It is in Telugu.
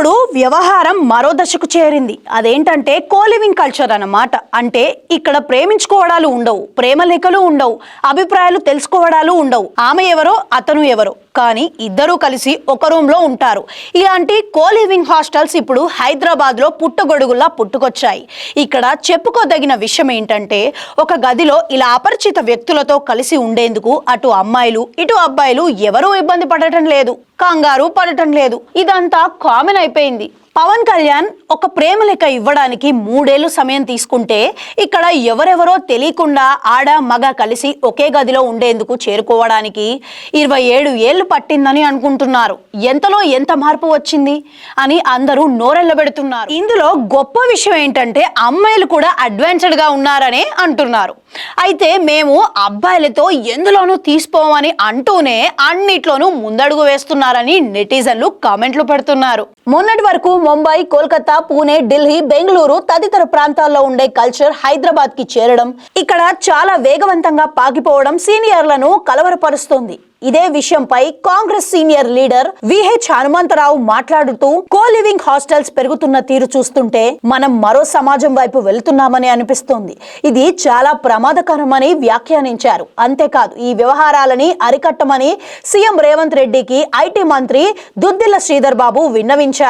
ఇప్పుడు వ్యవహారం మరో దశకు చేరింది. అదేంటంటే కోలివింగ్ కల్చర్ అన్నమాట. అంటే ఇక్కడ ప్రేమించుకోవడాలు ఉండవు ప్రేమ లేఖలు ఉండవు అభిప్రాయాలు తెలుసుకోవడాలు ఉండవు. ఆమె ఎవరో అతను ఎవరో. కానీ ఇద్దరూ కలిసి ఒక రూమ్లో ఉంటారు. ఇలాంటి కోలివింగ్ హాస్టల్స్ ఇప్పుడు హైదరాబాద్లో పుట్టగొడుగుల్లా పుట్టగొడుగులా పుట్టుకొచ్చాయి. ఇక్కడ చెప్పుకోదగిన విషయం ఏంటంటే ఒక గదిలో ఇలా అపరిచిత వ్యక్తులతో కలిసి ఉండేందుకు అటు అమ్మాయిలు ఇటు అబ్బాయిలు ఎవరూ ఇబ్బంది పడటం లేదు కంగారు పడటం లేదు. ఇదంతా కామన్ అయిపోయింది. అయిపోయింది. పవన్ కళ్యాణ్ ఒక ప్రేమ లెక్క ఇవ్వడానికి మూడేళ్ళు సమయం తీసుకుంటే ఇక్కడ ఎవరెవరో తెలియకుండా ఆడ మగ కలిసి ఒకే గదిలో ఉండేందుకు చేరుకోవడానికి ఇరవై ఏడు ఏళ్ళు పట్టిందని అనుకుంటున్నారు. ఎంతలో ఎంత మార్పు వచ్చింది అని అందరూ నోరెళ్ళబెడుతున్నారు ఇందులో గొప్ప విషయం ఏంటంటే అమ్మాయిలు కూడా అడ్వెంచర్డ్గా ఉన్నారనే అంటున్నారు. అయితే మేము అబ్బాయిలతో ఎందులోనూ తీసుకోమని అంటూనే అన్నిట్లోనూ ముందడుగు వేస్తున్నారని నెటిజన్లు కామెంట్లు పెడుతున్నారు. మొన్నటి వరకు ముంబై కోల్కతా పూణే ఢిల్లీ బెంగళూరు తదితర ప్రాంతాల్లో ఉండే కల్చర్ హైదరాబాద్కి చేరడం ఇక్కడ చాలా వేగవంతంగా పాకిపోవడం సీనియర్లను కలవరపరుస్తోంది. ఇదే విషయంపై Congress senior leader VH Hanumantharao Hanumantha Rao co living hostels పెరుగుతున్న తీరు చూస్తుంటే మనం మరో సమాజం వైపు వెళ్తున్నామని అనిపిస్తోంది. ఇది చాలా ప్రమాదకరమని వ్యాఖ్యానించారు. అంతేకాదు ఈ వ్యవహారాలని అరికట్టమని సీఎం రేవంత్ రెడ్డికి ఐటీ మంత్రి దుద్దిల్ల శ్రీధర్ బాబు విన్నవించారు.